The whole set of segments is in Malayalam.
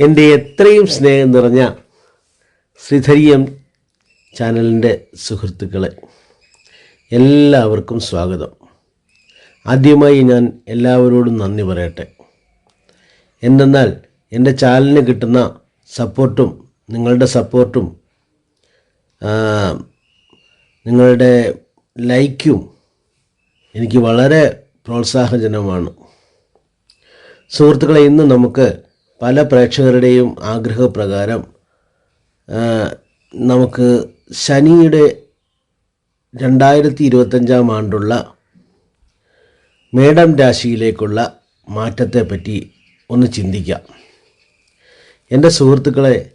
എന്റെ എത്രയും സ്നേഹം നിറഞ്ഞ ശ്രീധരിയം ചാനലിന്റെ സുഹൃത്തുക്കളെ എല്ലാവർക്കും സ്വാഗതം. ആദ്യമായി ഞാൻ എല്ലാവരോടും നന്ദി പറയട്ടെ. എന്തെന്നാൽ എന്റെ ചാനലിന് കിട്ടുന്ന സപ്പോർട്ടും നിങ്ങളുടെ സപ്പോർട്ടും നിങ്ങളുടെ ലൈക്കും എനിക്ക് വളരെ പ്രോത്സാഹജനമാണ്. സുഹൃത്തുക്കളെ ഇന്ന് നമുക്ക് പല പ്രേക്ഷകരുടെയും ആഗ്രഹപ്രകാരം നമുക്ക് ശനിയുടെ രണ്ടായിരത്തി ഇരുപത്തഞ്ചാം ആണ്ടുള്ള മേഡം രാശിയിലേക്കുള്ള മാറ്റത്തെപ്പറ്റി ഒന്ന് ചിന്തിക്കാം. എന്റെ സുഹൃത്തുക്കളെ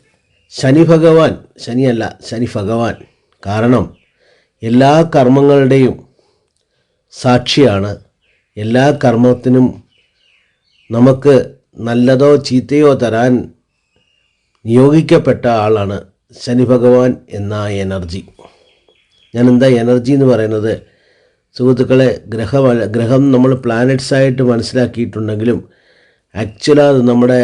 ശനി ഭഗവാൻ ശനിയല്ല ശനി ഭഗവാൻ. കാരണം എല്ലാ കർമ്മങ്ങളുടെയും സാക്ഷിയാണ് എല്ലാ കർമ്മത്തിനും നമുക്ക് നല്ലതോ ചീത്തയോ തരാൻ നിയോഗിക്കപ്പെട്ട ആളാണ് ശനി ഭഗവാൻ എന്ന എനർജി. ഞാൻ എന്താ എനർജി എന്ന് പറയുന്നത്? സുഹൃത്തുക്കളെ ഗ്രഹ ഗ്രഹം നമ്മൾ പ്ലാനറ്റ്സ് ആയിട്ട് മനസ്സിലാക്കിയിട്ടുണ്ടെങ്കിലും ആക്ച്വലി അത് നമ്മുടെ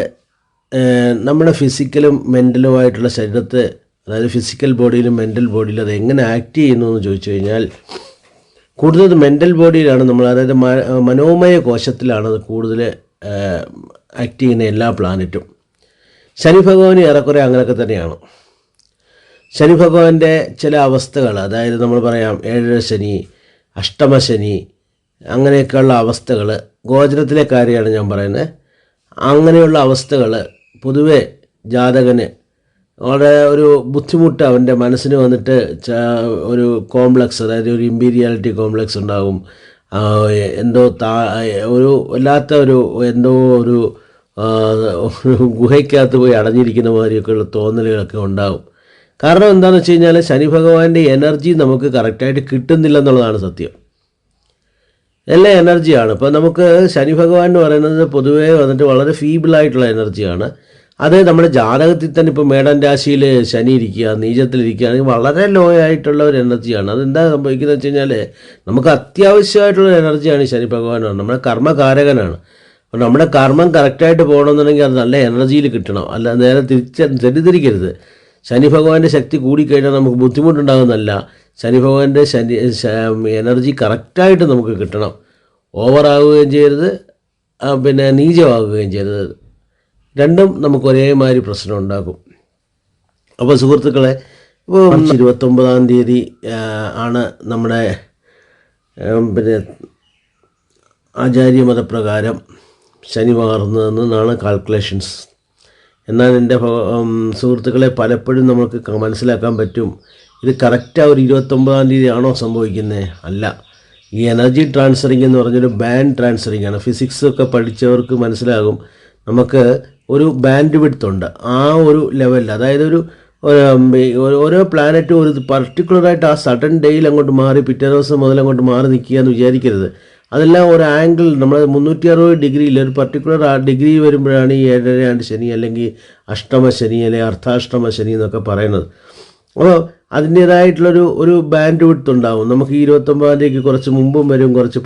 നമ്മുടെ ഫിസിക്കലും മെന്റലുമായിട്ടുള്ള ശരീരത്തെ അതായത് ഫിസിക്കൽ ബോഡിയിലും മെന്റൽ ബോഡിയിലും അത് എങ്ങനെ ആക്ട് ചെയ്യുന്നു എന്ന് ചോദിച്ചു കഴിഞ്ഞാൽ കൂടുതൽ മെന്റൽ ബോഡിയിലാണ് നമ്മൾ അതായത് മനോമയ കോശത്തിലാണ് അത് കൂടുതൽ ആക്ട് ചെയ്യുന്ന എല്ലാ പ്ലാനറ്റും ശനി ഭഗവാൻ ഏറെക്കുറെ അങ്ങനെയൊക്കെ തന്നെയാണ്. ശനി ഭഗവാന്റെ ചില അവസ്ഥകൾ അതായത് നമ്മൾ പറയാം ഏഴര ശനി അഷ്ടമശനി അങ്ങനെയൊക്കെയുള്ള അവസ്ഥകൾ ഗോചരത്തിലെ കാര്യമാണ് ഞാൻ പറയുന്നത്. അങ്ങനെയുള്ള അവസ്ഥകൾ പൊതുവെ ജാതകന് വളരെ ഒരു ബുദ്ധിമുട്ട് അവന്റെ മനസ്സിന് വന്നിട്ട് ഒരു കോംപ്ലക്സ് അതായത് ഒരു ഇമ്പീരിയാലിറ്റി കോംപ്ലക്സ് ഉണ്ടാകും. എന്തോ താ ഒരു വല്ലാത്ത ഒരു എന്തോ ഒരു ഗുഹയ്ക്കകത്ത് പോയി അടഞ്ഞിരിക്കുന്ന മാതിരിയൊക്കെയുള്ള തോന്നലുകളൊക്കെ ഉണ്ടാവും. കാരണം എന്താണെന്ന് വെച്ച് കഴിഞ്ഞാൽ ശനി ഭഗവാന്റെ എനർജി നമുക്ക് കറക്റ്റായിട്ട് കിട്ടുന്നില്ല എന്നുള്ളതാണ് സത്യം. എല്ലാ എനർജിയാണ്. ഇപ്പോൾ നമുക്ക് ശനി ഭഗവാൻ എന്ന് പറയുന്നത് പൊതുവേ വന്നിട്ട് വളരെ ഫീബിളായിട്ടുള്ള എനർജിയാണ്. അത് നമ്മുടെ ജാതകത്തിൽ തന്നെ ഇപ്പോൾ മേടൻ രാശിയിൽ ശനി ഇരിക്കുക നീചത്തിലിരിക്കുകയാണെങ്കിൽ വളരെ ലോ ആയിട്ടുള്ള ഒരു എനർജിയാണ്. അതെന്താ സംഭവിക്കുന്നത് വെച്ച് കഴിഞ്ഞാൽ നമുക്ക് അത്യാവശ്യമായിട്ടുള്ള എനർജിയാണ് ശനി ഭഗവാൻ നമ്മുടെ കർമ്മകാരകനാണ്. അപ്പോൾ നമ്മുടെ കർമ്മം കറക്റ്റായിട്ട് പോകണമെന്നുണ്ടെങ്കിൽ അത് നല്ല എനർജിയിൽ കിട്ടണം. അല്ല നേരെ തിരിച്ച് തെറ്റിദ്ധരിക്കരുത്. ശനി ഭഗവാന്റെ ശക്തി കൂടിക്കഴിഞ്ഞാൽ നമുക്ക് ബുദ്ധിമുട്ടുണ്ടാകുന്നല്ല ശനി ഭഗവാന്റെ ശനി എനർജി കറക്റ്റായിട്ട് നമുക്ക് കിട്ടണം. ഓവറാവുകയും ചെയ്യരുത്. പിന്നെ നീചമാകുകയും ചെയ്യരുത്. രണ്ടും നമുക്ക് ഒരേമാതിരി പ്രശ്നം ഉണ്ടാക്കും. അപ്പോൾ സുഹൃത്തുക്കളെ ഇപ്പോൾ ഇരുപത്തൊമ്പതാം തീയതി ആണ് നമ്മുടെ പിന്നെ ആചാര്യമതപ്രകാരം ശനി മാറുന്നതെന്നാണ് കാൽക്കുലേഷൻസ് എന്നാൽ എന്റെ സുഹൃത്തുക്കളെ പലപ്പോഴും നമുക്ക് മനസ്സിലാക്കാൻ പറ്റും. ഇത് കറക്റ്റാ ഒരു ഇരുപത്തൊമ്പതാം തീയതി ആണോ സംഭവിക്കുന്നത് അല്ല. ഈ എനർജി ട്രാൻസ്ഫറിങ് എന്ന് പറഞ്ഞൊരു ബാൻഡ് ട്രാൻസ്ഫറിങ് ആണ്. ഫിസിക്സ് ഒക്കെ പഠിച്ചവർക്ക് മനസ്സിലാകും. നമുക്ക് ഒരു ബാൻഡ് വിഡ്ത്ത് ഉണ്ട്. ആ ഒരു ലെവലിൽ അതായത് ഒരു ഓരോ പ്ലാനറ്റും ഒരു പർട്ടിക്കുലറായിട്ട് ആ സഡൻ ഡേയിൽ അങ്ങോട്ട് മാറി പിറ്റേ ദിവസം മുതൽ അങ്ങോട്ട് മാറി നിൽക്കുക എന്ന് വിചാരിക്കരുത്. അതെല്ലാം ഒരു ആംഗിൾ നമ്മൾ മുന്നൂറ്റി അറുപത് ഡിഗ്രിയിൽ ഒരു പർട്ടിക്കുലർ ഡിഗ്രി വരുമ്പോഴാണ് ഈ ഏഴരയാണ്ട് ശനി അല്ലെങ്കിൽ അഷ്ടമ ശനി അല്ലെങ്കിൽ അർദ്ധാഷ്ടമ ശനി എന്നൊക്കെ പറയുന്നത്. അപ്പോൾ അതിന്റേതായിട്ടുള്ളൊരു ഒരു ബാൻഡ് വിഡ്ത്ത് ഉണ്ടാവും. നമുക്ക് ഇരുപത്തൊമ്പതാം തീയതിക്ക് കുറച്ച് മുമ്പും വരും കുറച്ച്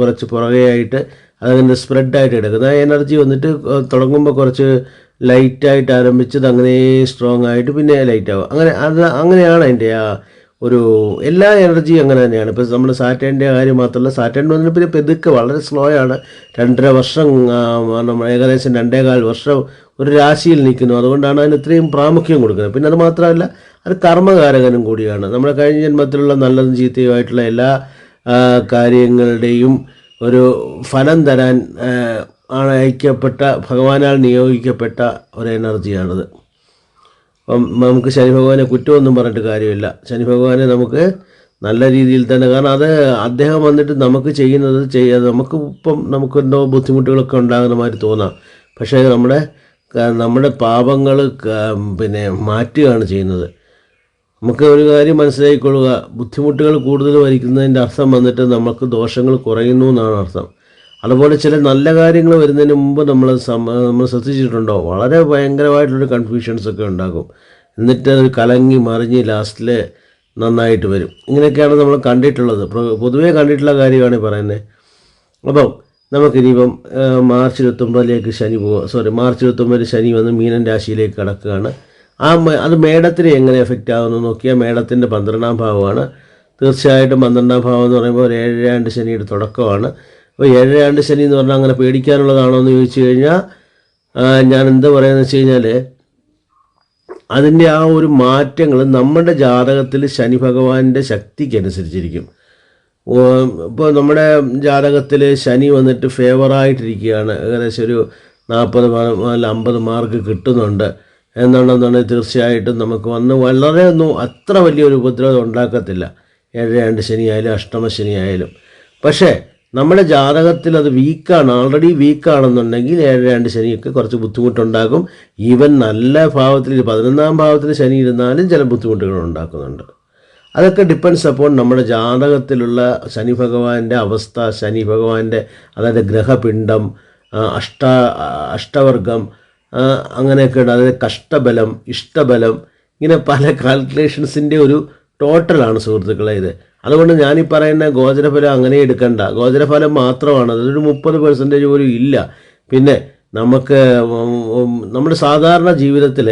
കുറച്ച് പുറകെയായിട്ട് അതങ്ങനെ സ്പ്രെഡായിട്ട് എടുക്കുന്നത് ആ എനർജി വന്നിട്ട് തുടങ്ങുമ്പോൾ കുറച്ച് ലൈറ്റായിട്ട് ആരംഭിച്ചത് അങ്ങനെ സ്ട്രോങ് ആയിട്ട് പിന്നെ ലൈറ്റ് ആവും. അങ്ങനെ അത് അങ്ങനെയാണ് അതിന്റെ ആ ഒരു എല്ലാ എനർജിയും അങ്ങനെ തന്നെയാണ്. ഇപ്പോൾ നമ്മൾ സാറ്റേണിന്റെ കാര്യം മാത്രമല്ല സാറ്റേൺ വന്നിട്ട് പിന്നെ പെതുക്കെ വളരെ സ്ലോ ആണ്. രണ്ടര വർഷം നമ്മൾ ഏകദേശം രണ്ടേകാൽ വർഷം ഒരു രാശിയിൽ നിൽക്കുന്നു. അതുകൊണ്ടാണ് അതിന് ഇത്രയും പ്രാമുഖ്യം കൊടുക്കുന്നത്. പിന്നെ അത് മാത്രമല്ല അത് കർമ്മകാരകനും കൂടിയാണ്. നമ്മുടെ കഴിഞ്ഞ ജന്മത്തിലുള്ള നല്ലതും ചീത്തയുമായിട്ടുള്ള എല്ലാ കാര്യങ്ങളുടെയും ഒരു ഫലം തരാൻ ആണ് അയക്കപ്പെട്ട ഭഗവാനാൽ നിയോഗിക്കപ്പെട്ട ഒരു എനർജിയാണിത് നമുക്ക് ശനി ഭഗവാനെ കുറ്റമൊന്നും പറഞ്ഞിട്ട് കാര്യമില്ല. ശനി ഭഗവാനെ നമുക്ക് നല്ല രീതിയിൽ തന്നെ കാരണം അത് അദ്ദേഹം വന്നിട്ട് നമുക്ക് ചെയ്യുന്നത് ചെയ്യാതെ നമുക്ക് ഇപ്പം നമുക്ക് എന്തോ ബുദ്ധിമുട്ടുകളൊക്കെ ഉണ്ടാകുന്ന മാതിരി തോന്നാം. പക്ഷേ നമ്മുടെ നമ്മുടെ പാപങ്ങൾ പിന്നെ മാറ്റുകയാണ് ചെയ്യുന്നത്. നമുക്ക് ഒരു കാര്യം മനസ്സിലാക്കിക്കൊള്ളുക ബുദ്ധിമുട്ടുകൾ കൂടുതൽ വരിക്കുന്നതിന്റെ അർത്ഥം വന്നിട്ട് നമുക്ക് ദോഷങ്ങൾ കുറയുന്നു എന്നാണ് അർത്ഥം. അതുപോലെ ചില നല്ല കാര്യങ്ങൾ വരുന്നതിന് മുമ്പ് നമ്മൾ നമ്മൾ ശ്രദ്ധിച്ചിട്ടുണ്ടോ? വളരെ ഭയങ്കരമായിട്ടുള്ള കൺഫ്യൂഷൻസ് ഒക്കെ ഉണ്ടാകും. എന്നിട്ട് അത് കലങ്ങി മറിഞ്ഞ് ലാസ്റ്റിൽ നന്നായിട്ട് വരും. ഇങ്ങനെയൊക്കെയാണ് നമ്മൾ കണ്ടിട്ടുള്ളത്. പൊതുവേ കണ്ടിട്ടുള്ള കാര്യമാണ് പറയുന്നത് അപ്പം നമുക്കിനിയിപ്പം മാർച്ച് ഇരുപത്തൊമ്പതിലേക്ക് ശനി പോകുക സോറി മാർച്ച് ഇരുപത്തൊമ്പതിൽ ശനി വന്ന് മീനൻ രാശിയിലേക്ക് കടക്കുകയാണ്. ആ അത് മേടത്തിന് എങ്ങനെ എഫക്റ്റ് ആകുമെന്ന് നോക്കിയാൽ മേടത്തിന്റെ പന്ത്രണ്ടാം ഭാവമാണ്. തീർച്ചയായിട്ടും പന്ത്രണ്ടാം ഭാവം എന്ന് പറയുമ്പോൾ ഒരു ഏഴരാണ്ട് ശനിയുടെ തുടക്കമാണ്. അപ്പോൾ ഏഴരാണ്ട് ശനി എന്ന് പറഞ്ഞാൽ അങ്ങനെ പേടിക്കാനുള്ളതാണോ എന്ന് ചോദിച്ചു കഴിഞ്ഞാൽ ഞാൻ എന്താ പറയുന്നത് വെച്ച് കഴിഞ്ഞാൽ അതിന്റെ ആ ഒരു മാറ്റങ്ങൾ നമ്മുടെ ജാതകത്തിൽ ശനി ഭഗവാന്റെ ശക്തിക്കനുസരിച്ചിരിക്കും. ഇപ്പോൾ നമ്മുടെ ജാതകത്തിൽ ശനി വന്നിട്ട് ഫേവറായിട്ടിരിക്കുകയാണ്. ഏകദേശം ഒരു നാൽപ്പത് അല്ല അമ്പത് മാർക്ക് കിട്ടുന്നുണ്ട് എന്നുണ്ടെന്നുണ്ടെങ്കിൽ തീർച്ചയായിട്ടും നമുക്ക് വന്ന് വളരെ ഒന്നും അത്ര വലിയൊരു ഉപദ്രവം ഉണ്ടാക്കത്തില്ല. ഏഴ് രണ്ട് ശനിയായാലും അഷ്ടമ ശനിയായാലും. പക്ഷേ നമ്മുടെ ജാതകത്തിൽ അത് വീക്കാണ് ഓൾറെഡി വീക്കാണെന്നുണ്ടെങ്കിൽ ഏഴ് രണ്ട് ശനിയൊക്കെ കുറച്ച് ബുദ്ധിമുട്ടുണ്ടാകും. ഈവൻ നല്ല ഭാവത്തിൽ പതിനൊന്നാം ഭാവത്തിൽ ശനി ഇരുന്നാലും ചില ബുദ്ധിമുട്ടുകൾ ഉണ്ടാക്കുന്നുണ്ട്. അതൊക്കെ ഡിപ്പെൻഡ്സ് അപ്പോൾ നമ്മുടെ ജാതകത്തിലുള്ള ശനി ഭഗവാന്റെ അവസ്ഥ ശനി ഭഗവാന്റെ അതായത് ഗ്രഹപിണ്ഡം അഷ്ട അഷ്ടവർഗം അങ്ങനെയൊക്കെ ഉണ്ട്. അതായത് കഷ്ടബലം ഇഷ്ടബലം ഇങ്ങനെ പല കാൽക്കുലേഷൻസിന്റെ ഒരു ടോട്ടലാണ് സുഹൃത്തുക്കളെ ഇത്. അതുകൊണ്ട് ഞാൻ ഈ പറയുന്ന ഗോചരഫലം അങ്ങനെ എടുക്കണ്ട. ഗോചരഫലം മാത്രമാണ്. അതൊരു മുപ്പത് പെർസെന്റേജ് പോലും ഇല്ല. പിന്നെ നമുക്ക് നമ്മുടെ സാധാരണ ജീവിതത്തിൽ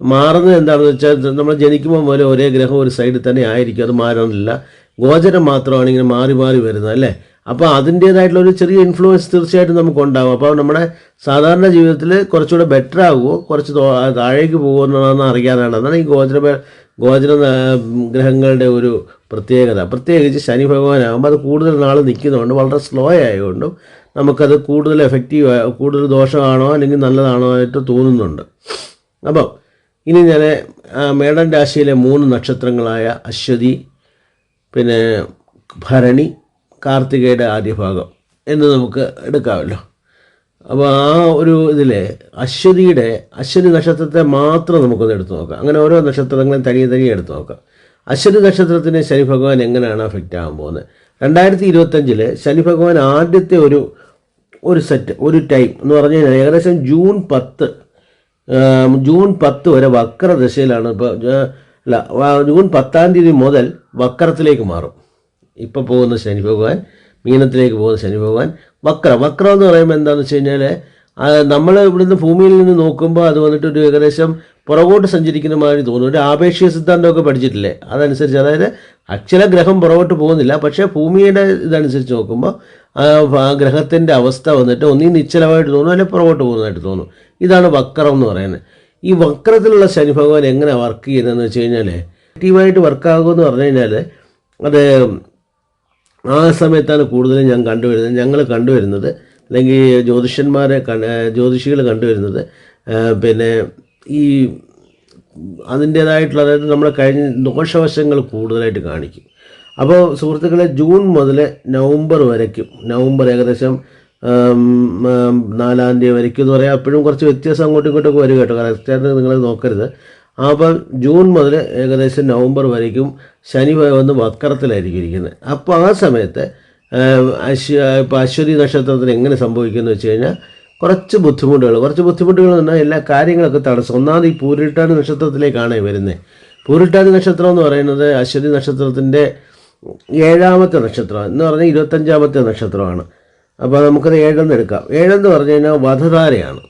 മാറുന്നത് എന്താണെന്ന് വെച്ചാൽ നമ്മൾ ജനിക്കുമ്പോൾ പോലെ ഒരേ ഗ്രഹം ഒരു സൈഡിൽ തന്നെ ആയിരിക്കും. അത് മാറുന്നില്ല ഗോചരം മാത്രമാണ് ഇങ്ങനെ മാറി മാറി വരുന്നത് അല്ലേ? അപ്പോൾ അതിന്റേതായിട്ടുള്ള ഒരു ചെറിയ ഇൻഫ്ലുവൻസ് തീർച്ചയായിട്ടും നമുക്ക് ഉണ്ടാകും അപ്പോൾ നമ്മുടെ സാധാരണ ജീവിതത്തിൽ കുറച്ചുകൂടെ ബെറ്റർ ആകുമോ കുറച്ച് താഴേക്ക് പോകുമോ എന്നുള്ളതെന്ന് അറിയാനാണ് അതാണ് ഈ ഗോചര ഗോചര ഗ്രഹങ്ങളുടെ ഒരു പ്രത്യേകത. പ്രത്യേകിച്ച് ശനി ഭഗവാനാകുമ്പോൾ അത് കൂടുതൽ നാൾ നിൽക്കുന്നതുകൊണ്ട് വളരെ സ്ലോ ആയതുകൊണ്ടും നമുക്കത് കൂടുതൽ എഫക്റ്റീവ് കൂടുതൽ ദോഷമാണോ അല്ലെങ്കിൽ നല്ലതാണോ ആയിട്ട് തോന്നുന്നുണ്ട്. അപ്പം ഇനി ഞാൻ മേടൻ രാശിയിലെ മൂന്ന് നക്ഷത്രങ്ങളായ അശ്വതി പിന്നെ ഭരണി കാർത്തികയുടെ ആദ്യ ഭാഗം എന്ന് നമുക്ക് എടുക്കാമല്ലോ. അപ്പോൾ ആ ഒരു ഇതിൽ അശ്വതിയുടെ അശ്വതി നക്ഷത്രത്തെ മാത്രം നമുക്കൊന്ന് എടുത്തു നോക്കാം. അങ്ങനെ ഓരോ നക്ഷത്രങ്ങളും തനിയെ തനിയെ എടുത്തു നോക്കാം. അശ്വതി നക്ഷത്രത്തിന് ശനി ഭഗവാൻ എങ്ങനെയാണ് അഫക്റ്റ് ആകാൻ പോകുന്നത്? രണ്ടായിരത്തി ഇരുപത്തഞ്ചിൽ ശനി ഭഗവാൻ ആദ്യത്തെ ഒരു ഒരു സെറ്റ് ഒരു ടൈം എന്ന് പറഞ്ഞു കഴിഞ്ഞാൽ ഏകദേശം ജൂൺ പത്ത് ജൂൺ പത്ത് വരെ വക്രദശയിലാണ് ഇപ്പോൾ അല്ല ജൂൺ പത്താം തീയതി മുതൽ വക്രത്തിലേക്ക് മാറും. ഇപ്പോൾ പോകുന്ന ശനി ഭഗവാൻ മീനത്തിലേക്ക് പോകുന്ന ശനി ഭഗവാൻ വക്ര. വക്രം എന്ന് പറയുമ്പോൾ എന്താണെന്ന് വെച്ച് കഴിഞ്ഞാൽ നമ്മൾ ഇവിടുന്ന് ഭൂമിയിൽ നിന്ന് നോക്കുമ്പോൾ അത് വന്നിട്ട് ഒരു ഏകദേശം പുറകോട്ട് സഞ്ചരിക്കുന്ന മാതിരി തോന്നും. ഒരു ആപേക്ഷിക സിദ്ധാന്തമൊക്കെ പഠിച്ചിട്ടില്ലേ? അതനുസരിച്ച് അതായത് അക്ഷര ഗ്രഹം പുറകോട്ട് പോകുന്നില്ല പക്ഷേ ഭൂമിയുടെ ഇതനുസരിച്ച് നോക്കുമ്പോൾ ആ ഗ്രഹത്തിന്റെ അവസ്ഥ വന്നിട്ട് ഒന്നീ നിശ്ചലമായിട്ട് തോന്നും അല്ലെങ്കിൽ പുറകോട്ട് പോകുന്നതായിട്ട് തോന്നും. ഇതാണ് വക്രം എന്ന് പറയുന്നത്. ഈ വക്രത്തിലുള്ള ശനി ഭഗവാൻ എങ്ങനെ വർക്ക് ചെയ്യുന്നതെന്ന് വെച്ച് കഴിഞ്ഞാൽ ആക്റ്റീവായിട്ട് വർക്കാകുമെന്ന് പറഞ്ഞു കഴിഞ്ഞാൽ അത് ആ സമയത്താണ് കൂടുതലും ഞാൻ കണ്ടുവരുന്നത്. ഞങ്ങൾ കണ്ടുവരുന്നത് അല്ലെങ്കിൽ ജ്യോതിഷന്മാരെ ജ്യോതിഷികൾ കണ്ടുവരുന്നത് പിന്നെ ഈ അതിന്റേതായിട്ടുള്ള അതായത് നമ്മുടെ കഴിഞ്ഞ ദോഷവശങ്ങൾ കൂടുതലായിട്ട് കാണിക്കും. അപ്പോൾ സുഹൃത്തുക്കളെ ജൂൺ മുതൽ നവംബർ വരയ്ക്കും. നവംബർ ഏകദേശം നാലാം തീയതി വരയ്ക്കും എന്ന് പറയാം. അപ്പോഴും കുറച്ച് വ്യത്യാസം അങ്ങോട്ടും ഇങ്ങോട്ടൊക്കെ വരും കേട്ടോ. കറക്റ്റായിട്ട് നിങ്ങൾ നോക്കരുത്. അപ്പം ജൂൺ മുതൽ ഏകദേശം നവംബർ വരയ്ക്കും. ശനി വന്ന് വക്രത്തിലായിരിക്കും ഇരിക്കുന്നത്. അപ്പോൾ ആ സമയത്ത് അശ്വ ഇപ്പോൾ അശ്വതി നക്ഷത്രത്തിന് എങ്ങനെ സംഭവിക്കുമെന്ന് വെച്ച് കഴിഞ്ഞാൽ കുറച്ച് ബുദ്ധിമുട്ടുകൾ. കുറച്ച് ബുദ്ധിമുട്ടുകൾ എന്ന് പറഞ്ഞാൽ എല്ലാ കാര്യങ്ങളൊക്കെ തടസ്സം. ഒന്നാമത് ഈ പൂരിട്ടാതി നക്ഷത്രത്തിലേക്കാണ് വരുന്നത് പൂരിട്ടാതി നക്ഷത്രം എന്ന് പറയുന്നത് അശ്വതി നക്ഷത്രത്തിന്റെ ഏഴാമത്തെ നക്ഷത്രം എന്ന് പറഞ്ഞാൽ ഇരുപത്തഞ്ചാമത്തെ നക്ഷത്രമാണ്. അപ്പോൾ നമുക്കത് ഏഴെന്ന് എടുക്കാം. ഏഴെന്ന് പറഞ്ഞു കഴിഞ്ഞാൽ വധധാരയാണ്.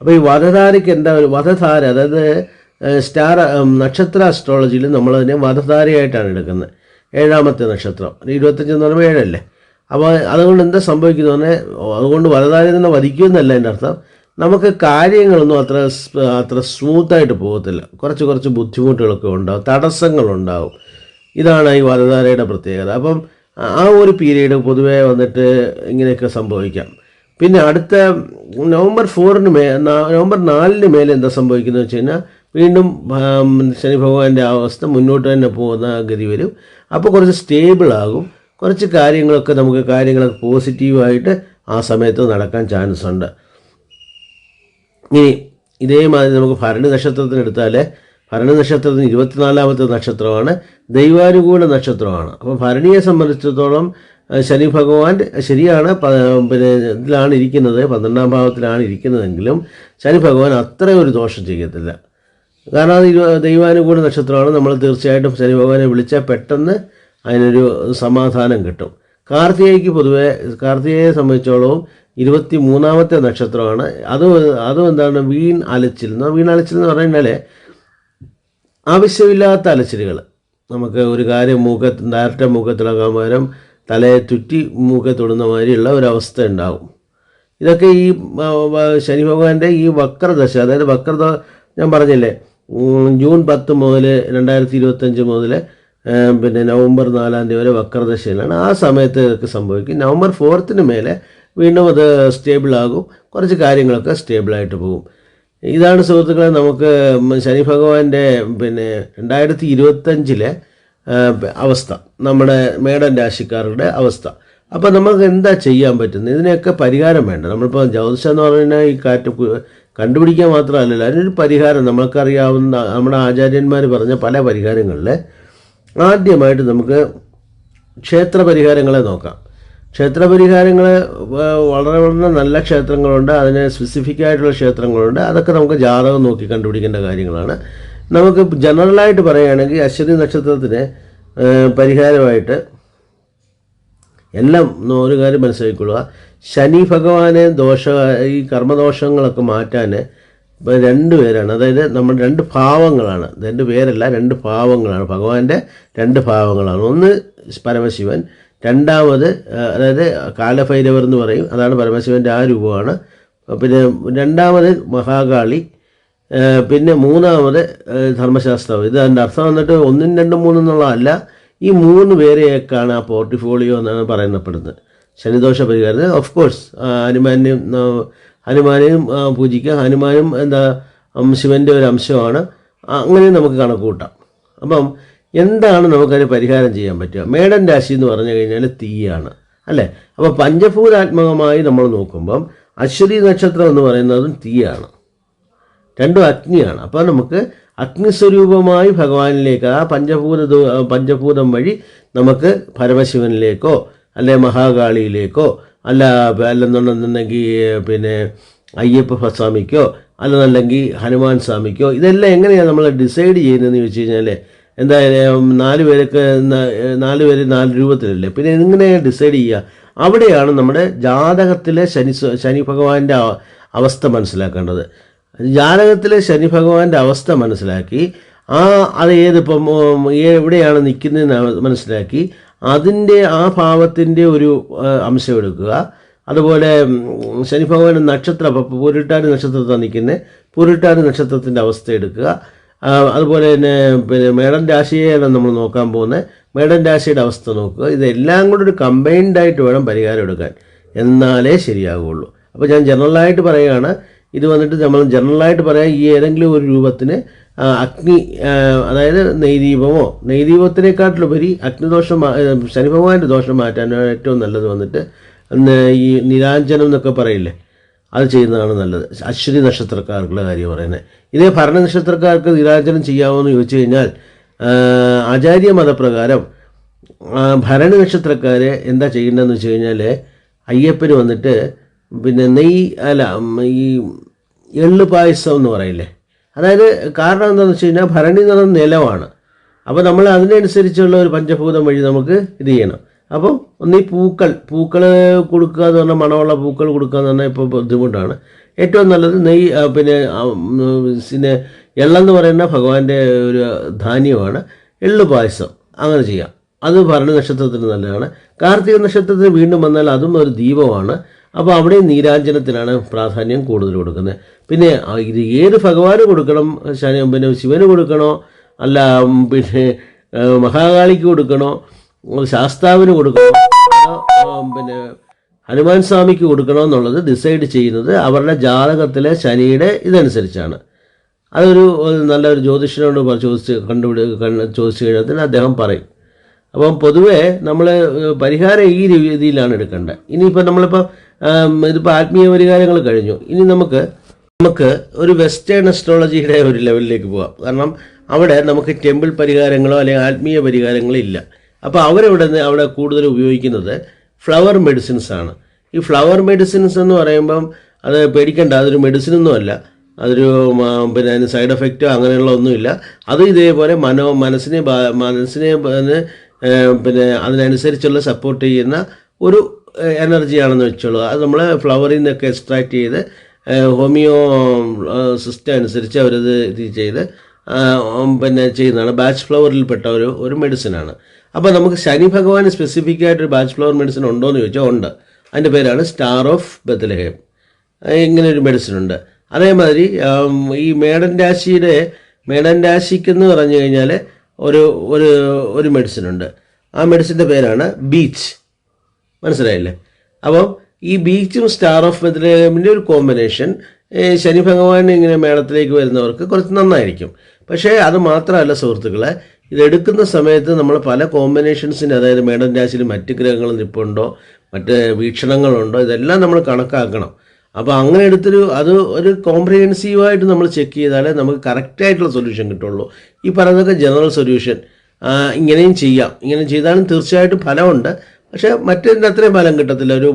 അപ്പോൾ ഈ വധധാരയ്ക്ക് എന്താ ഒരു വധധാര? അതായത് സ്റ്റാർ നക്ഷത്ര അസ്ട്രോളജിയിൽ നമ്മളതിനെ വധധാരയായിട്ടാണ് എടുക്കുന്നത്. ഏഴാമത്തെ നക്ഷത്രം. ഇരുപത്തഞ്ചെന്ന് പറയുമ്പോൾ ഏഴല്ലേ? അപ്പോൾ അതുകൊണ്ട് എന്താ സംഭവിക്കുന്നത് പറഞ്ഞാൽ അതുകൊണ്ട് തന്നെ വധിക്കുമെന്നല്ല എന്റെ അർത്ഥം. നമുക്ക് കാര്യങ്ങളൊന്നും അത്ര അത്ര സ്മൂത്തായിട്ട് പോകത്തില്ല. കുറച്ച് കുറച്ച് ബുദ്ധിമുട്ടുകളൊക്കെ ഉണ്ടാവും തടസ്സങ്ങളുണ്ടാവും. ഇതാണ് ഈ വധധാരയുടെ പ്രത്യേകത. അപ്പം ആ ഒരു പീരീഡ് പൊതുവേ വന്നിട്ട് ഇങ്ങനെയൊക്കെ സംഭവിക്കാം. പിന്നെ അടുത്ത നവംബർ ഫോറിന് മേ നവംബർ നാലിന് മേലെ എന്താ സംഭവിക്കുന്നത് വെച്ച് കഴിഞ്ഞാൽ വീണ്ടും ശനി ഭഗവാന്റെ അവസ്ഥ മുന്നോട്ട് തന്നെ പോകുന്ന ഗതി വരും. അപ്പോൾ കുറച്ച് സ്റ്റേബിൾ ആകും. കുറച്ച് കാര്യങ്ങളൊക്കെ നമുക്ക് കാര്യങ്ങളൊക്കെ പോസിറ്റീവായിട്ട് ആ സമയത്ത് നടക്കാൻ ചാൻസ് ഉണ്ട്. ഇനി ഇതേമാതിരി നമുക്ക് ഭരണി നക്ഷത്രത്തിന് എടുത്താൽ ഭരണി നക്ഷത്രത്തിന് ഇരുപത്തിനാലാമത്തെ നക്ഷത്രമാണ് ദൈവാനുകൂല നക്ഷത്രമാണ്. അപ്പോൾ ഭരണിയെ സംബന്ധിച്ചിടത്തോളം ശനി ഭഗവാൻ ശരിയാണ് പിന്നെ ഇതിലാണ് ഇരിക്കുന്നത് പന്ത്രണ്ടാം ഭാവത്തിലാണ് ഇരിക്കുന്നതെങ്കിലും ശനി ഭഗവാൻ അത്ര ഒരു ദോഷം ചെയ്യത്തില്ല. കാരണം അത് ദൈവാനുകൂല നക്ഷത്രമാണ്. നമ്മൾ തീർച്ചയായിട്ടും ശനി ഭഗവാനെ വിളിച്ചാൽ പെട്ടെന്ന് അതിനൊരു സമാധാനം കിട്ടും. കാർത്തികയ്ക്ക് പൊതുവെ കാർത്തികയെ സംബന്ധിച്ചോളവും ഇരുപത്തി മൂന്നാമത്തെ നക്ഷത്രമാണ്. അത് അതും എന്താണ് വീൺ അലച്ചിൽ എന്ന് വീൺ അലച്ചിൽ എന്ന് പറഞ്ഞാൽ ആവശ്യമില്ലാത്ത അലച്ചിലുകൾ. നമുക്ക് ഒരു കാര്യം മൂക്കത്ത് ഡയറക്റ്റ് മൂക്കത്തിലാക്കാൻ പകരം തലയെ ചുറ്റി മൂക്കത്തൊടുന്ന മാതിരിയുള്ള ഒരവസ്ഥ ഉണ്ടാവും ഇതൊക്കെ ഈ ശനി ഭഗവാന്റെ ഈ വക്രദശ അതായത് വക്രത ഞാൻ പറഞ്ഞില്ലേ ജൂൺ പത്ത് മുതൽ രണ്ടായിരത്തി ഇരുപത്തഞ്ച് മുതൽ പിന്നെ നവംബർ നാലാം തീയതി വരെ വക്രദശയിലാണ്. ആ സമയത്ത് ഇതൊക്കെ സംഭവിക്കും. നവംബർ ഫോർത്തിന് മേലെ വീണ്ടും അത് സ്റ്റേബിൾ ആകും. കുറച്ച് കാര്യങ്ങളൊക്കെ സ്റ്റേബിളായിട്ട് പോകും. ഇതാണ് സുഹൃത്തുക്കളെ നമുക്ക് ശനി ഭഗവാന്റെ പിന്നെ രണ്ടായിരത്തി ഇരുപത്തഞ്ചിലെ അവസ്ഥ. നമ്മുടെ മേടൻ രാശിക്കാരുടെ അവസ്ഥ. അപ്പോൾ നമുക്ക് എന്താ ചെയ്യാൻ പറ്റുന്നത്? ഇതിനൊക്കെ പരിഹാരം വേണ്ട. നമ്മളിപ്പോൾ ജ്യോതിഷം എന്ന് പറഞ്ഞാൽ ഈ കാറ്റ് കണ്ടുപിടിക്കാൻ മാത്രമല്ലല്ലോ അതിനൊരു പരിഹാരം നമുക്കറിയാവുന്ന നമ്മുടെ ആചാര്യന്മാർ പറഞ്ഞ പല പരിഹാരങ്ങളിൽ ആദ്യമായിട്ട് നമുക്ക് ക്ഷേത്ര പരിഹാരങ്ങളെ നോക്കാം. ക്ഷേത്ര പരിഹാരങ്ങൾ വളരെ വളരെ നല്ല ക്ഷേത്രങ്ങളുണ്ട്. അതിന് സ്പെസിഫിക് ആയിട്ടുള്ള ക്ഷേത്രങ്ങളുണ്ട്. അതൊക്കെ നമുക്ക് ജാതകം നോക്കി കണ്ടുപിടിക്കേണ്ട കാര്യങ്ങളാണ്. നമുക്ക് ജനറലായിട്ട് പറയുകയാണെങ്കിൽ അശ്വതി നക്ഷത്രത്തിന് പരിഹാരമായിട്ട് എല്ലാം ഒരു കാര്യം മനസ്സിലാക്കിക്കൊള്ളുക. ശനി ഭഗവാനെ ദോഷ ഈ കർമ്മദോഷങ്ങളൊക്കെ മാറ്റാൻ രണ്ട് പേരാണ്. അതായത് നമ്മൾ രണ്ട് ഭാവങ്ങളാണ്. രണ്ട് പേരല്ല രണ്ട് ഭാവങ്ങളാണ്. ഭഗവാന്റെ രണ്ട് ഭാവങ്ങളാണ്. ഒന്ന് പരമശിവൻ രണ്ടാമത് അതായത് കാലഭൈരവർ എന്ന് പറയും. അതാണ് പരമശിവന്റെ ആ രൂപമാണ്. പിന്നെ രണ്ടാമത് മഹാകാളി പിന്നെ മൂന്നാമത് ധർമ്മശാസ്ത്രം. ഇത് അതിന്റെ അർത്ഥം വന്നിട്ട് ഒന്നും രണ്ടും മൂന്നും എന്നുള്ളതല്ല. ഈ മൂന്ന് പേരെയൊക്കെയാണ് ആ പോർട്ട്ഫോളിയോ എന്നാണ് പറയപ്പെടുന്നത് ശനിദോഷ പരിഹാരത്തിന് ഓഫ് കോഴ്സ് അനുമാന്യം ഹനുമാനെയും പൂജിക്കുക. ഹനുമാനും എന്താ ശിവന്റെ ഒരു അംശമാണ്. അങ്ങനെ നമുക്ക് കണക്ക് കൂട്ടാം അപ്പം എന്താണ് നമുക്കതിന് പരിഹാരം ചെയ്യാൻ പറ്റുക? മേടൻ രാശി എന്ന് പറഞ്ഞു കഴിഞ്ഞാൽ തീയാണ്. അല്ലേ? അപ്പോൾ പഞ്ചഭൂതാത്മകമായി നമ്മൾ നോക്കുമ്പം അശ്വതി നക്ഷത്രം എന്ന് പറയുന്നതും തീയാണ്. രണ്ടും അഗ്നിയാണ്. അപ്പോൾ നമുക്ക് അഗ്നിസ്വരൂപമായി ഭഗവാനിലേക്ക് ആ പഞ്ചഭൂത പഞ്ചഭൂതം വഴി നമുക്ക് പരമശിവനിലേക്കോ അല്ലെ മഹാകാളിയിലേക്കോ അല്ല അല്ലെന്നുണ്ടെന്നുണ്ടെങ്കിൽ പിന്നെ അയ്യപ്പ സ്വാമിക്കോ അല്ലെന്നുണ്ടെങ്കിൽ ഹനുമാൻ സ്വാമിക്കോ ഇതെല്ലാം എങ്ങനെയാണ് നമ്മൾ ഡിസൈഡ് ചെയ്യുന്നതെന്ന് ചോദിച്ചു കഴിഞ്ഞാൽ എന്തായാലും നാല് പേർക്ക് നാല് പേര് നാല് രൂപത്തിലല്ലേ? പിന്നെ എങ്ങനെ ഡിസൈഡ് ചെയ്യുക? അവിടെയാണ് നമ്മുടെ ജാതകത്തിലെ ശനി ശനി ഭഗവാന്റെ അവസ്ഥ മനസ്സിലാക്കേണ്ടത്. ജാതകത്തിലെ ശനി ഭഗവാന്റെ അവസ്ഥ മനസ്സിലാക്കി ആ അത് ഏതിപ്പം എവിടെയാണ് നിൽക്കുന്നതെന്ന് മനസ്സിലാക്കി അതിന്റെ ആ ഭാവത്തിന്റെ ഒരു അംശം എടുക്കുക. അതുപോലെ ശനി ഭഗവാൻ നക്ഷത്രം അപ്പോൾ പൂരിട്ടാതി നക്ഷത്രത്താണ് നിൽക്കുന്നത് പൂരിട്ടാതി നക്ഷത്രത്തിന്റെ അവസ്ഥ എടുക്കുക. അതുപോലെ തന്നെ പിന്നെ മേടൻ രാശിയെയാണ് നമ്മൾ നോക്കാൻ പോകുന്നത് മേടൻ രാശിയുടെ അവസ്ഥ നോക്കുക. ഇതെല്ലാം കൂടെ ഒരു കമ്പൈൻഡ് ആയിട്ട് വേണം പരിഹാരം എടുക്കാൻ. എന്നാലേ ശരിയാകുള്ളൂ അപ്പോൾ ഞാൻ ജനറലായിട്ട് പറയുകയാണ് ഇത് വന്നിട്ട് നമ്മൾ ജനറലായിട്ട് പറയാം ഈ ഏതെങ്കിലും ഒരു രൂപത്തിന് അഗ്നി അതായത് നെയ്ദീപമോ നെയ്ദീപത്തിനെക്കാട്ടിലുപരി അഗ്നിദോഷം ശനി ഭഗവാന്റെ ദോഷം മാറ്റാനാണ് ഏറ്റവും നല്ലത് വന്നിട്ട്. ഈ നിരാഞ്ജനം എന്നൊക്കെ പറയില്ലേ അത് ചെയ്യുന്നതാണ് നല്ലത്. അശ്വതി നക്ഷത്രക്കാർക്കുള്ള കാര്യം പറയുന്നത് ഇതേ ഭരണ നക്ഷത്രക്കാർക്ക് നിരാഞ്ജനം ചെയ്യാമോ എന്ന് ചോദിച്ചു കഴിഞ്ഞാൽ ആചാര്യ മതപ്രകാരം ഭരണി നക്ഷത്രക്കാരെ എന്താ ചെയ്യേണ്ടതെന്ന് വെച്ച് കഴിഞ്ഞാൽ അയ്യപ്പന് വന്നിട്ട് പിന്നെ നെയ്യ് അല്ല ഈ എള്ള് പായസം എന്ന് പറയില്ലേ? അതായത് കാരണം എന്താണെന്ന് വെച്ച് കഴിഞ്ഞാൽ ഭരണി എന്ന് നിലവാണ് നിലമാണ്. അപ്പോൾ നമ്മൾ അതിനനുസരിച്ചുള്ള ഒരു പഞ്ചഭൂതം വഴി നമുക്ക് ഇത് ചെയ്യണം. അപ്പോൾ ഒന്ന് ഈ പൂക്കൾ പൂക്കൾ കൊടുക്കുക എന്ന് പറഞ്ഞാൽ മണമുള്ള പൂക്കൾ കൊടുക്കുക എന്ന് പറഞ്ഞാൽ ഇപ്പോൾ ബുദ്ധിമുട്ടാണ്. ഏറ്റവും നല്ലത് നെയ്യ് പിന്നെ പിന്നെ എള്ളെന്ന് പറയുന്ന ഭഗവാന്റെ ഒരു ധാന്യമാണ് എള്ളു പായസം. അങ്ങനെ ചെയ്യാം. അത് ഭരണി നക്ഷത്രത്തിന് നല്ലതാണ്. കാർത്തിക നക്ഷത്രത്തിന് വീണ്ടും വന്നാൽ അതും ഒരു ദീപമാണ്. അപ്പോൾ അവിടെ നീരാഞ്ജനത്തിനാണ് പ്രാധാന്യം കൂടുതൽ കൊടുക്കുന്നത്. പിന്നെ ഇത് ഏത് ഭഗവാന് കൊടുക്കണം? ശനി പിന്നെ ശിവന് കൊടുക്കണോ? അല്ല പിന്നെ മഹാകാളിക്ക് കൊടുക്കണോ? ശാസ്താവിന് കൊടുക്കണോ? പിന്നെ ഹനുമാൻ സ്വാമിക്ക് കൊടുക്കണോ എന്നുള്ളത് ഡിസൈഡ് ചെയ്യുന്നത് അവരുടെ ജാതകത്തിലെ ശനിയുടെ ഇതനുസരിച്ചാണ്. അതൊരു നല്ലൊരു ജ്യോതിഷനോട് ചോദിച്ച് കണ്ടുപിടി കണ്ട് ചോദിച്ചു കഴിഞ്ഞാൽ അദ്ദേഹം പറയും. അപ്പം പൊതുവേ നമ്മൾ പരിഹാരം ഈ രീതിയിലാണ് എടുക്കേണ്ടത്. ഇനിയിപ്പോൾ നമ്മളിപ്പോൾ ഇതിപ്പോൾ ആത്മീയ പരിഹാരങ്ങൾ കഴിഞ്ഞു. ഇനി നമുക്ക് നമുക്ക് ഒരു വെസ്റ്റേൺ അസ്ട്രോളജിയുടെ ഒരു ലെവലിലേക്ക് പോകാം. കാരണം അവിടെ നമുക്ക് ടെമ്പിൾ പരിഹാരങ്ങളോ അല്ലെങ്കിൽ ആത്മീയ പരിഹാരങ്ങളോ ഇല്ല. അപ്പോൾ അവരവിടെ അവിടെ കൂടുതൽ ഉപയോഗിക്കുന്നത് ഫ്ലവർ മെഡിസിൻസ് ആണ്. ഈ ഫ്ലവർ മെഡിസിൻസ് എന്ന് പറയുമ്പം അത് പേടിക്കേണ്ട അതൊരു മെഡിസിൻ ഒന്നുമല്ല അതൊരു പിന്നെ അതിന് സൈഡ് എഫക്റ്റോ അങ്ങനെയുള്ള ഒന്നുമില്ല അത് ഇതേപോലെ മനോ മനസ്സിനെ മനസ്സിനെ പിന്നെ അതിനനുസരിച്ചുള്ള സപ്പോർട്ട് ചെയ്യുന്ന ഒരു എനർജിയാണെന്ന് വെച്ചോളൂ. അത് നമ്മൾ ഫ്ലവറിൽ നിന്നൊക്കെ എക്സ്ട്രാക്ട് ചെയ്ത് ഹോമിയോ സിസ്റ്റം അനുസരിച്ച് അവരത് ഇത് ചെയ്ത് പിന്നെ ചെയ്യുന്നതാണ്. ബാച്ച് ഫ്ലവറിൽപ്പെട്ട ഒരു ഒരു മെഡിസിനാണ് അപ്പോൾ നമുക്ക് ശനി ഭഗവാൻ സ്പെസിഫിക് ആയിട്ട് ഒരു ബാച്ച് ഫ്ലവർ മെഡിസിൻ ഉണ്ടോ എന്ന് ചോദിച്ചാൽ ഉണ്ട്. അതിന്റെ പേരാണ് സ്റ്റാർ ഓഫ് ബത്തലഹേം ഇങ്ങനെ ഒരു മെഡിസിൻ ഉണ്ട്. അതേമാതിരി ഈ മേടൻ രാശിയുടെ മേടൻ രാശിക്കെന്ന് പറഞ്ഞു കഴിഞ്ഞാൽ ഒരു ഒരു ഒരു മെഡിസിൻ ഉണ്ട്. ആ മെഡിസിന്റെ പേരാണ് ബീച്ച് മനസ്സിലായില്ലേ? അപ്പോൾ ഈ ബീച്ചും സ്റ്റാർ ഓഫ് ബെത്ലഹേമിന്റെ ഒരു കോമ്പിനേഷൻ ശനി ഭഗവാൻ ഇങ്ങനെ മേളത്തിലേക്ക് വരുന്നവർക്ക് കുറച്ച് നന്നായിരിക്കും. പക്ഷേ അത് മാത്രമല്ല സുഹൃത്തുക്കളെ ഇതെടുക്കുന്ന സമയത്ത് നമ്മൾ പല കോമ്പിനേഷൻസിന്റെ അതായത് മേടൻ രാശിയിൽ മറ്റ് ഗ്രഹങ്ങൾ നിൽപ്പുണ്ടോ മറ്റ് വീക്ഷണങ്ങളുണ്ടോ ഇതെല്ലാം നമ്മൾ കണക്കാക്കണം. അപ്പോൾ അങ്ങനെ എടുത്തൊരു അത് ഒരു കോംപ്രിഹെൻസീവായിട്ട് നമ്മൾ ചെക്ക് ചെയ്താലേ നമുക്ക് കറക്റ്റായിട്ടുള്ള സൊല്യൂഷൻ കിട്ടുള്ളൂ. ഈ പറയുന്നതൊക്കെ ജനറൽ സൊല്യൂഷൻ ഇങ്ങനെയും ചെയ്യാം. ഇങ്ങനെ ചെയ്താലും തീർച്ചയായിട്ടും ഫലമുണ്ട്. പക്ഷേ മറ്റേതിന്റെ അത്രയും ഫലം കിട്ടത്തില്ല. ഒരു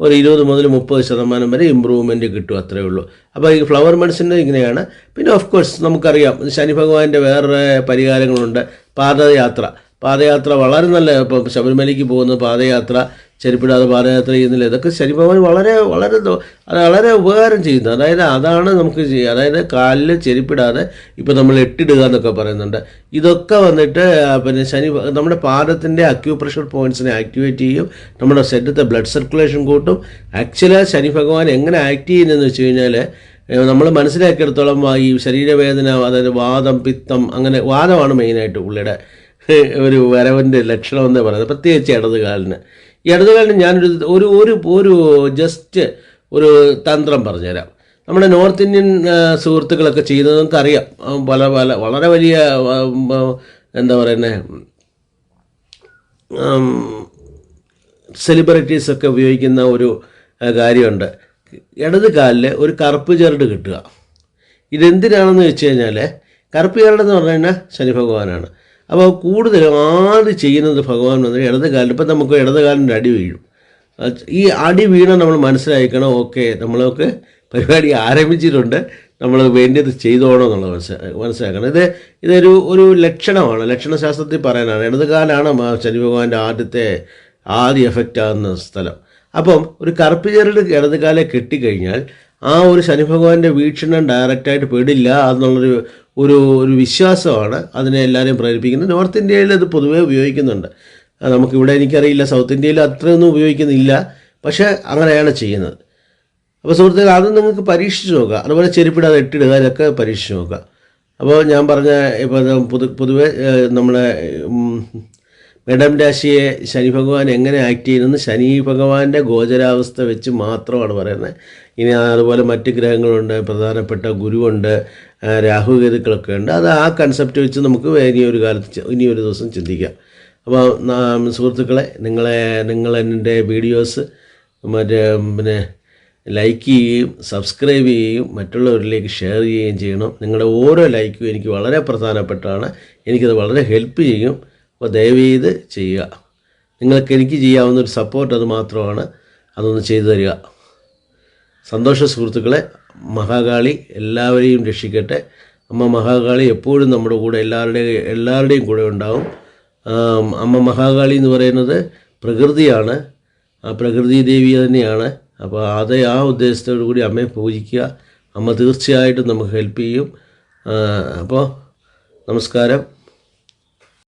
ഒരു ഇരുപത് മുതൽ മുപ്പത് ശതമാനം വരെ ഇമ്പ്രൂവ്മെന്റ് കിട്ടും അത്രേ ഉള്ളൂ. അപ്പോൾ ഈ ഫ്ലവർ മെഡിസിന്റെ ഇങ്ങനെയാണ്. പിന്നെ ഓഫ് കോഴ്സ് നമുക്കറിയാം ശനി ഭഗവാന്റെ വേറെ പരിഹാരങ്ങളുണ്ട്. പാദയാത്ര. പാദയാത്ര വളരെ നല്ല ഇപ്പോൾ ശബരിമലയ്ക്ക് പോകുന്ന പാദയാത്ര ചെരുപ്പിടാതെ പാദയാത്ര ചെയ്യുന്നില്ല. ഇതൊക്കെ ഭഗവാൻ വളരെ വളരെ വളരെ ഉപകാരം ചെയ്യുന്നു. അതായത് അതാണ് നമുക്ക് ചെയ്യുക അതായത് കാലിൽ ചെരുപ്പിടാതെ ഇപ്പോൾ നമ്മൾ എട്ടിടുക എന്നൊക്കെ പറയുന്നുണ്ട്. ഇതൊക്കെ വന്നിട്ട് പിന്നെ ശനി നമ്മുടെ പാദത്തിന്റെ അക്യൂപ്രഷർ പോയിന്റ്സിനെ ആക്ടിവേറ്റ് ചെയ്യും. നമ്മുടെ ശരീരത്തെ ബ്ലഡ് സർക്കുലേഷൻ കൂട്ടും. ആക്ച്വലി ശനി ഭഗവാൻ എങ്ങനെ ആക്ട് ചെയ്യുന്നതെന്ന് വെച്ച് കഴിഞ്ഞാൽ നമ്മൾ മനസ്സിലാക്കിയെടുത്തോളം ഈ ശരീരവേദന അതായത് വാദം പിത്തം അങ്ങനെ വാദമാണ് മെയിനായിട്ട് പുള്ളിയുടെ ഒരു വരവന്റെ ലക്ഷണം എന്നേ പറയുന്നത്. പ്രത്യേകിച്ച് ഇടത് കാലിന് ഈ ഇടത് കാലിന് ഞാനൊരു ഒരു ഒരു ഒരു ജസ്റ്റ് ഒരു തന്ത്രം പറഞ്ഞുതരാം. നമ്മുടെ നോർത്ത് ഇന്ത്യൻ സുഹൃത്തുക്കളൊക്കെ ചെയ്യുന്നത് നമുക്കറിയാം. പല പല വളരെ വലിയ എന്താ പറയുന്നത് സെലിബ്രിറ്റീസൊക്കെ ഉപയോഗിക്കുന്ന ഒരു കാര്യമുണ്ട്. ഇടത് കാലിൽ ഒരു കറുപ്പ് ചരട് കിട്ടുക. ഇതെന്തിനാണെന്ന് വെച്ച് കഴിഞ്ഞാൽ കറുപ്പ് ചരട് എന്ന് പറഞ്ഞു കഴിഞ്ഞാൽ ശനി ഭഗവാനാണ്. അപ്പോൾ കൂടുതലും ആദ്യം ചെയ്യുന്നത് ഭഗവാൻ വന്നിട്ട് ഇടത് കാലിൽ ഇപ്പം നമുക്ക് ഇടത് കാലിന്റെ അടി വീഴും. ഈ അടി വീണ നമ്മൾ മനസ്സിലാക്കണം ഓക്കെ നമ്മളൊക്കെ പരിപാടി ആരംഭിച്ചിട്ടുണ്ട് നമ്മൾ വേണ്ടത് ചെയ്തോണം എന്നുള്ളത് മനസ്സിലാ മനസ്സിലാക്കണം. ഇത് ഇതൊരു ഒരു ലക്ഷണമാണ്. ലക്ഷണശാസ്ത്രത്തിൽ പറയാനാണ്. ഇടത് കാലാണ് മ- ശനി ഭഗവാന്റെ ആദ്യത്തെ ആദ്യ എഫക്റ്റ് ആകുന്ന സ്ഥലം. അപ്പം ഒരു കറുപ്പ് ഇടതുകാലെ ഇടത് കാലെ കെട്ടിക്കഴിഞ്ഞാൽ ആ ഒരു ശനി ഭഗവാന്റെ വീക്ഷണം ഡയറക്റ്റായിട്ട് പെടില്ല എന്നുള്ളൊരു ഒരു ഒരു വിശ്വാസമാണ് അതിനെ എല്ലാവരെയും പ്രേരിപ്പിക്കുന്നത് നോർത്ത് ഇന്ത്യയിൽ ഇത് പൊതുവേ ഉപയോഗിക്കുന്നുണ്ട്. അത് നമുക്കിവിടെ എനിക്കറിയില്ല സൗത്ത് ഇന്ത്യയിൽ അത്രയൊന്നും ഉപയോഗിക്കുന്നില്ല. പക്ഷേ അങ്ങനെയാണ് ചെയ്യുന്നത്. അപ്പോൾ സുഹൃത്തുക്കൾ അത് നിങ്ങൾക്ക് പരീക്ഷിച്ച് നോക്കുക. അതുപോലെ ചെരുപ്പിടാതെ ഇട്ടിടുക ഇതൊക്കെ പരീക്ഷിച്ച് നോക്കുക. അപ്പോൾ ഞാൻ പറഞ്ഞ ഇപ്പോൾ പൊതു പൊതുവെ നമ്മളെ മേഡം രാശിയെ ശനി ഭഗവാൻ എങ്ങനെ ആക്ട് ചെയ്യുന്നത് ശനി ഭഗവാന്റെ ഗോചരാവസ്ഥ വെച്ച് മാത്രമാണ് പറയുന്നത്. ഇനി അതുപോലെ മറ്റ് ഗ്രഹങ്ങളുണ്ട് പ്രധാനപ്പെട്ട ഗുരുവുണ്ട് രാഹുകേതുക്കളൊക്കെ ഉണ്ട്. അത് ആ കൺസെപ്റ്റ് വെച്ച് നമുക്ക് ഇനി ഒരു കാലത്ത് ഇനി ഒരു ദിവസം ചിന്തിക്കാം. അപ്പോൾ സുഹൃത്തുക്കളെ നിങ്ങളെ നിങ്ങൾ എന്റെ വീഡിയോസ് മറ്റേ പിന്നെ ലൈക്ക് ചെയ്യുകയും സബ്സ്ക്രൈബ് ചെയ്യുകയും മറ്റുള്ളവരിലേക്ക് ഷെയർ ചെയ്യുകയും ചെയ്യണം. നിങ്ങളുടെ ഓരോ ലൈക്കും എനിക്ക് വളരെ പ്രധാനപ്പെട്ടതാണ് എനിക്കത് വളരെ ഹെൽപ്പ് ചെയ്യും. അപ്പോൾ ദയവ് ചെയ്ത് ചെയ്യുക. നിങ്ങൾക്ക് എനിക്ക് ചെയ്യാവുന്ന ഒരു സപ്പോർട്ട് അത് മാത്രമാണ്. അതൊന്ന് ചെയ്തു തരിക. സന്തോഷ സുഹൃത്തുക്കളെ മഹാകാളി എല്ലാവരെയും രക്ഷിക്കട്ടെ. അമ്മ മഹാകാളി എപ്പോഴും നമ്മുടെ കൂടെ എല്ലാവരുടെയും എല്ലാവരുടെയും കൂടെ ഉണ്ടാവും. അമ്മ മഹാകാളി എന്ന് പറയുന്നത് പ്രകൃതിയാണ്. ആ പ്രകൃതി ദേവി തന്നെയാണ്. അപ്പോൾ അത് ആ ഉദ്ദേശത്തോടു കൂടി അമ്മയെ പൂജിക്കുക. അമ്മ തീർച്ചയായിട്ടും നമുക്ക് ഹെൽപ്പ് ചെയ്യും. അപ്പോൾ നമസ്കാരം.